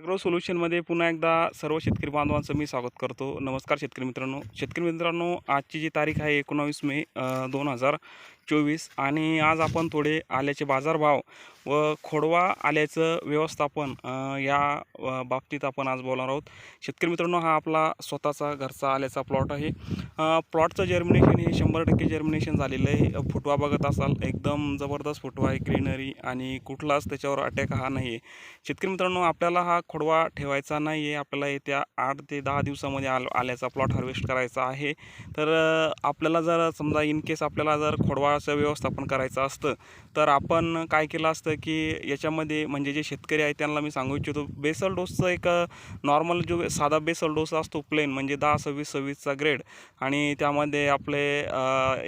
Agro सोल्युशनमध्ये पुन्हा एकदा सर्व शेतकरी बांधवांचं मी स्वागत करतो. नमस्कार शेतकरी मित्रांनो. शेतकरी मित्रांनो आजची जी तारीख आहे एकोणावीस मे दोन हजार चोवीस आणि आज आपण थोडे आल्याचे बाजारभाव व खोडवा आल्याचं व्यवस्थापन या बाबतीत आपण आज बोलणार आहोत. शेतकरी मित्रांनो हा आपला स्वतःचा घरचा आल्याचा प्लॉट आहे. प्लॉटचं जर्मिनेशन हे शंभर टक्के जर्मिनेशन झालेलं आहे. फुटवा बघत असाल एकदम जबरदस्त फुटवा आहे ग्रीनरी आणि कुठलाच त्याच्यावर अटॅक हा नाही आहे शेतकरी मित्रांनो आपल्याला हा खोडवा ठेवायचा नाही आहे आपल्याला येत्या आठ ते दहा दिवसामध्ये आल आल्याचा प्लॉट हार्वेस्ट करायचा आहे. तर आपल्याला जर समजा इन केस आपल्याला जर खोडवा असं व्यवस्थापन करायचं असतं. तर आपण काय केलं असतं की याच्यामध्ये म्हणजे जे शेतकरी आहे त्यांना मी सांगू इच्छितो बेसल डोसचं एक नॉर्मल जो साधा बेसल डोस असतो प्लेन म्हणजे दहा सव्वीस सव्वीसचा ग्रेड आणि त्यामध्ये आपले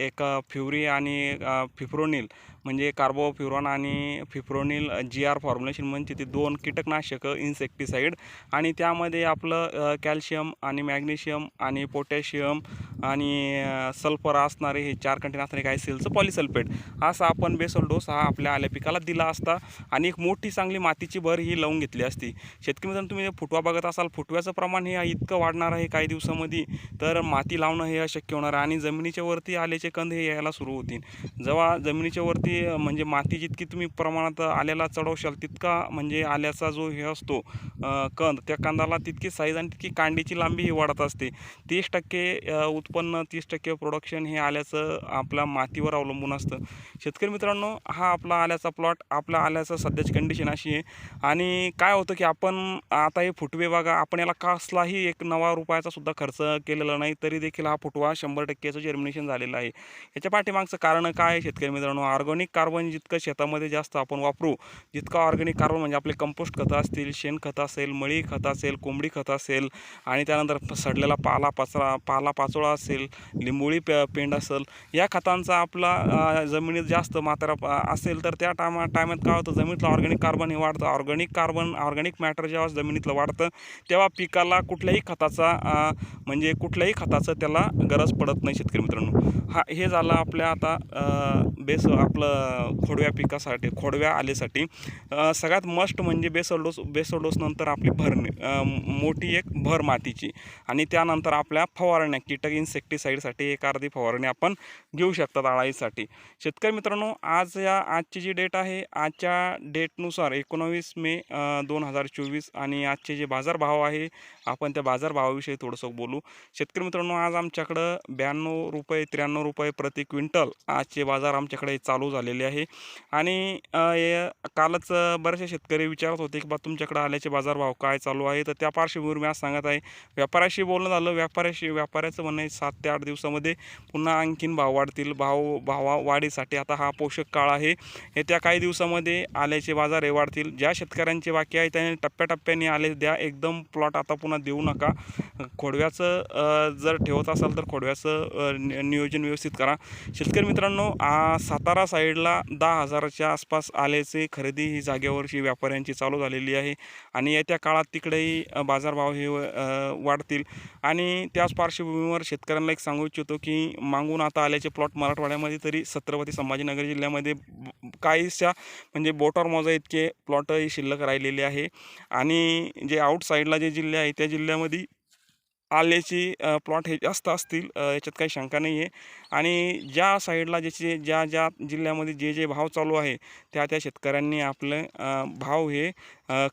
एक फ्युरी आणि फिफ्रोनिल म्हणजे कार्बोफ्युरॉन आणि फिप्रोनिल जी आर फॉर्म्युलेशन म्हणजे ते दोन कीटकनाशकं इन्सेक्टिसाईड आणि त्यामध्ये आपलं कॅल्शियम आणि मॅग्नेशियम आणि पोटॅशियम आणि सल्फर असणारे हे चार कंटेन असणारे काय सेलचं पॉलिसल्फेट असा आपण बेसल डोस हा आपल्या आल्या पिकाला दिला असता आणि एक मोठी चांगली मातीची भर ही लावून घेतली असती. शेतकरी मित्रांनो तुम्ही फुटवा बघत असाल फुटव्याचं प्रमाण हे इतकं वाढणार आहे काही दिवसामध्ये तर माती लावणं हे अशक्य होणार आहे आणि जमिनीच्या वरती आल्याचे कंद हे यायला सुरू होतील. जेव्हा जमिनीच्या वरती ती म्हणजे माती जितकी तुम्ही प्रमाणात आल्याला चढवशाल तितका म्हणजे आल्याचा जो हे असतो कंद त्या कंदाला तितकी साईज आणि तितकी कांडीची लांबी ही वाढत असते. तीस टक्के उत्पन्न तीस टक्के प्रोडक्शन हे आल्याचं आपल्या मातीवर अवलंबून असतं. शेतकरी मित्रांनो हा आपला आल्याचा प्लॉट आपल्या आल्याचं सध्याची कंडिशन अशी आहे. आणि काय होतं की आपण आता हे फुटवे बघा आपण याला कसलाही एक नवा रुपयाचा सुद्धा खर्च केलेला नाही तरी देखील हा फुटवा शंभर टक्केचं जर्मिनेशन झालेलं आहे. याच्या पाठीमागचं कारण काय आहे शेतकरी मित्रांनो? ऑर्गॅनिक कार्बन जितकं शेतामध्ये जास्त आपण वापरू जितकं ऑर्गॅनिक कार्बन म्हणजे आपले कंपोस्ट खतं असतील शेणखतं असेल मळी खतं असेल कोंबडी खतं असेल आणि त्यानंतर सडलेला पाला पाचरा पाला पाचोळा असेल लिंबोळी पे पेंड असेल या खतांचा आपला जमिनीत जास्त मात्रा असेल तर त्या टायमा टायमात काय होतं? जमिनीतलं ऑर्गॅनिक कार्बन हे वाढतं. ऑर्गॅनिक कार्बन ऑर्गॅनिक मॅटर जेव्हा जमिनीतलं वाढतं तेव्हा पिकाला कुठल्याही खताचा म्हणजे कुठल्याही खताचं त्याला गरज पडत नाही शेतकरी मित्रांनो. हा हे झालं आपल्या आता बेस आपलं खोडव्या पिकासाठी खोडव्या आलेसाठी सगळ्यात मस्ट म्हणजे बेसल डोस बेसल आपली भरणी मोठी एक भर मातीची आणि त्यानंतर आपल्या फवारण्या कीटक इन्सेक्टिसाईडसाठी एक अर्धी फवारणी आपण घेऊ शकतात आळाईसाठी शेतकरी मित्रांनो आज या आजची जी डेट आहे आजच्या डेटनुसार एकोणावीस मे दोन हजार चोवीस आणि आजचे जे बाजारभाव आहे आपण त्या बाजारभावाविषयी थोडंसं बोलू. शेतकरी मित्रांनो आज आमच्याकडं ब्याण्णव रुपये त्र्याण्णव रुपये प्रति क्विंटल आजचे बाजार आमच्याकडे चालू झालेली आहे. आणि कालच बऱ्याचशा बरेचसे शेतकरी विचारत होते की बा तुमच्याकडे आल्याचे बाजारभाव काय चालू आहे? तर त्या पार्श्वभूमीवर मी आज सांगत आहे व्यापाऱ्याशी बोलणं झालं. व्यापाऱ्याशी व्यापाऱ्याचं म्हणणं आहे सात ते आठ दिवसामध्ये पुन्हा आणखीन भाव वाढतील. भाव भावा वाढीसाठी आता हा पोषक काळ आहे. येत्या काही दिवसामध्ये आल्याचे बाजार हे वाढतील. ज्या शेतकऱ्यांचे बाकी आहे त्यांनी टप्प्याटप्प्याने आले द्या. एकदम प्लॉट आता पुन्हा देऊ नका. खोडव्याचं जर ठेवत असाल तर खोडव्याचं नि- नियोजन व्यवस्थित करा. शेतकरी मित्रांनो सातारा साईड साईडला दहा हजाराच्या आसपास आल्याचे खरेदी ही जागेवरची व्यापाऱ्यांची चालू झालेली आहे. आणि येत्या काळात तिकडेही बाजारभाव हे वाढतील. आणि त्याच पार्श्वभूमीवर शेतकऱ्यांना एक सांगू इच्छितो की मागून आता आल्याचे प्लॉट मराठवाड्यामध्ये तरी छत्रपती संभाजीनगर जिल्ह्यामध्ये काहीशा म्हणजे बोटावर मोजा इतके प्लॉटही शिल्लक राहिलेले आहे. आणि जे आउटसाईडला जे जिल्हे आहे त्या जिल्ह्यामध्ये आल्याची प्लॉट हे जास्त असतील याच्यात काही शंका नाही आहे आणि ज्या साईडला ज्याचे ज्या ज्या जिल्ह्यामध्ये जे जे भाव चालू आहे त्या त्या शेतकऱ्यांनी आपलं भाव हे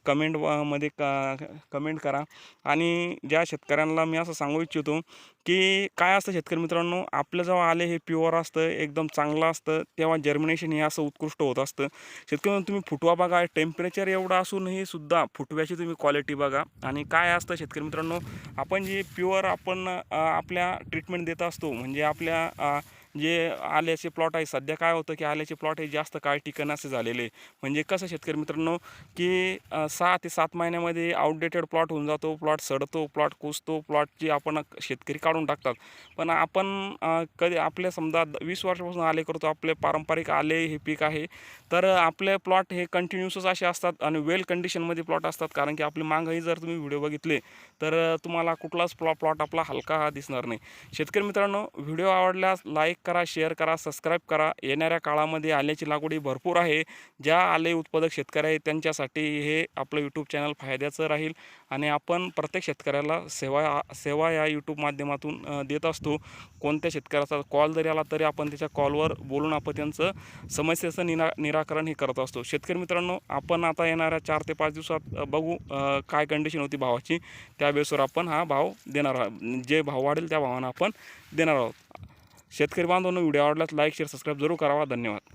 कमेंटमध्ये का कमेंट करा. आणि ज्या शेतकऱ्यांना मी असं सांगू इच्छितो की काय असतं शेतकरी मित्रांनो आपलं जेव्हा आले हे प्युअर असतं एकदम चांगलं असतं तेव्हा जर्मिनेशन हे असं उत्कृष्ट होत असतं. शेतकरी तुम्ही फुटवा बघा टेम्परेचर एवढं असूनही सुद्धा फुटव्याची तुम्ही क्वालिटी बघा. आणि काय असतं शेतकरी मित्रांनो आपण जे प्युअर आपण आपल्या ट्रीटमेंट देत असतो. म्हणजे आपल्या जे आल्याचे प्लॉट आहे. सध्या काय होतं की आल्याचे प्लॉट हे जास्त काळ टिकनासे झालेले म्हणजे कसं शेतकरी मित्रांनो की सहा ते सात महिन्यामध्ये आउटडेटेड प्लॉट होऊन जातो प्लॉट सडतो प्लॉट कुसतो प्लॉटची आपण शेतकरी काढून टाकतात. पण आपण कधी आपल्या समजा द- वीस वर्षापासून आले करतो आपले पारंपरिक आले हे पीक आहे तर आपले प्लॉट हे कंटिन्युअसच असे असतात आणि वेल कंडिशनमध्ये प्लॉट असतात. कारण की आपली मागही जर तुम्ही व्हिडिओ बघितले तर तुम्हाला कुठलाच प्लॉ प्लॉट आपला हलका हा दिसणार नाही. शेतकरी मित्रांनो व्हिडिओ आवडल्यास लाईक करा शेअर करा सबस्क्राईब करा. येणाऱ्या काळामध्ये आल्याची लागवडी भरपूर आहे. ज्या आले उत्पादक शेतकरी आहेत त्यांच्यासाठी हे आपलं यूट्यूब चॅनल फायद्याचं राहील आणि आपण प्रत्येक शेतकऱ्याला सेवा सेवा या यूट्यूब माध्यमातून देत असतो. कोणत्या शेतकऱ्याचा कॉल जरी आला तरी आपण त्याच्या कॉलवर बोलून आपण त्यांचं समस्येचं निरा निराकरण हे करत असतो. शेतकरी मित्रांनो आपण आता येणाऱ्या चार ते पाच दिवसात बघू काय कंडिशन होती भावाची. त्या बेसवर आपण हा भाव देणार आहोत. जे भाव वाढेल त्या भावानं आपण देणार आहोत. शेतकरी बांधवांनो व्हिडिओ आवडलाच लाईक शेअर सबस्क्राईब जरूर करावा. धन्यवाद.